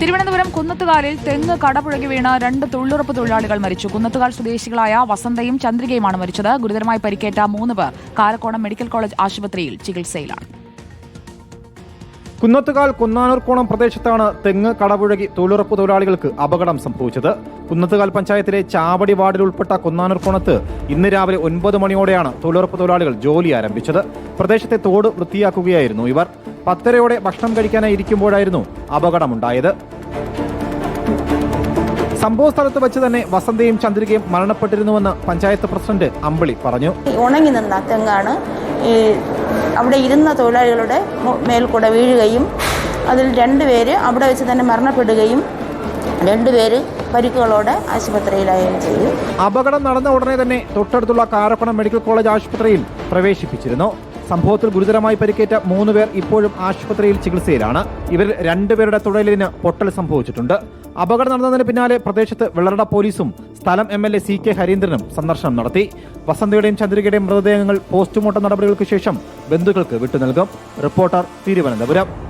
തിരുവനന്തപുരം കുന്നത്തുകാലിൽ തെങ്ങ് കടപുഴകി വീണ രണ്ട് തൊഴിലുറപ്പ് തൊഴിലാളികൾ മരിച്ചു. കുന്നത്തുകാൽ സ്വദേശികളായ വസന്തയും ചന്ദ്രികയുമാണ് മരിച്ചത്. ഗുരുതരമായി പരിക്കേറ്റ മൂന്ന് പേർ കാരക്കോണം മെഡിക്കൽ കോളേജ് ആശുപത്രിയിൽ ചികിത്സയിലാണ്. കുന്നത്തുകാൽ കുന്നാനൂർക്കോണം പ്രദേശത്താണ് തെങ്ങ് കടപുഴകി തൊഴിലുറപ്പ് തൊഴിലാളികൾക്ക് അപകടം സംഭവിച്ചത്. കുന്നത്തുകാൽ പഞ്ചായത്തിലെ ചാവടി വാർഡിൽ ഉൾപ്പെട്ട കുന്നാനൂർക്കോണത്ത് ഇന്ന് രാവിലെ ഒൻപത് മണിയോടെയാണ് തൊഴിലുറപ്പ് തൊഴിലാളികൾ ജോലി ആരംഭിച്ചത്. പ്രദേശത്തെ തോട് വൃത്തിയാക്കുകയായിരുന്നു ഇവർ. പത്തരയോടെ ഭക്ഷണം കഴിക്കാനായി ഇരിക്കുമ്പോഴായിരുന്നു അപകടമുണ്ടായത്. സംഭവ സ്ഥലത്ത് വെച്ച് തന്നെ വസന്തയും ചന്ദ്രികയും മരണപ്പെട്ടിരുന്നുവെന്ന് പഞ്ചായത്ത് പ്രസിഡന്റ് അമ്പിളി പറഞ്ഞു. ഉണങ്ങി നിന്ന തെങ്ങാണ്. ഈ അവിടെ ഇരുന്ന തൊഴിലാളികളുടെ മേൽക്കൂടെ വീഴുകയും അതിൽ രണ്ടുപേര് അവിടെ വെച്ച് തന്നെ മരണപ്പെടുകയും രണ്ടുപേര് പരിക്കുകളോടെ ആശുപത്രിയിലായും ചെയ്തു. അപകടം നടന്ന ഉടനെ തന്നെ തൊട്ടടുത്തുള്ള കാരക്കുണം മെഡിക്കൽ കോളേജ് ആശുപത്രിയിൽ പ്രവേശിപ്പിച്ചിരുന്നു. സംഭവത്തിൽ ഗുരുതരമായി പരിക്കേറ്റ മൂന്ന് പേർ ഇപ്പോഴും ആശുപത്രിയിൽ ചികിത്സയിലാണ്. ഇവരിൽ രണ്ടുപേരുടെ തുടലിന് പൊട്ടൽ സംഭവിച്ചിട്ടുണ്ട്. അപകടം നടന്നതിന് പിന്നാലെ പ്രദേശത്ത് വെള്ളറട പോലീസും സ്ഥലം M L A C K ഹരീന്ദ്രനും സന്ദർശനം നടത്തി. വസന്തയുടെയും ചന്ദ്രികയുടെയും മൃതദേഹങ്ങൾ പോസ്റ്റ്മോർട്ടം നടപടികൾക്ക് ശേഷം ബന്ധുക്കൾക്ക് വിട്ടു നൽകും റിപ്പോർട്ടർ തിരുവനന്തപുരം.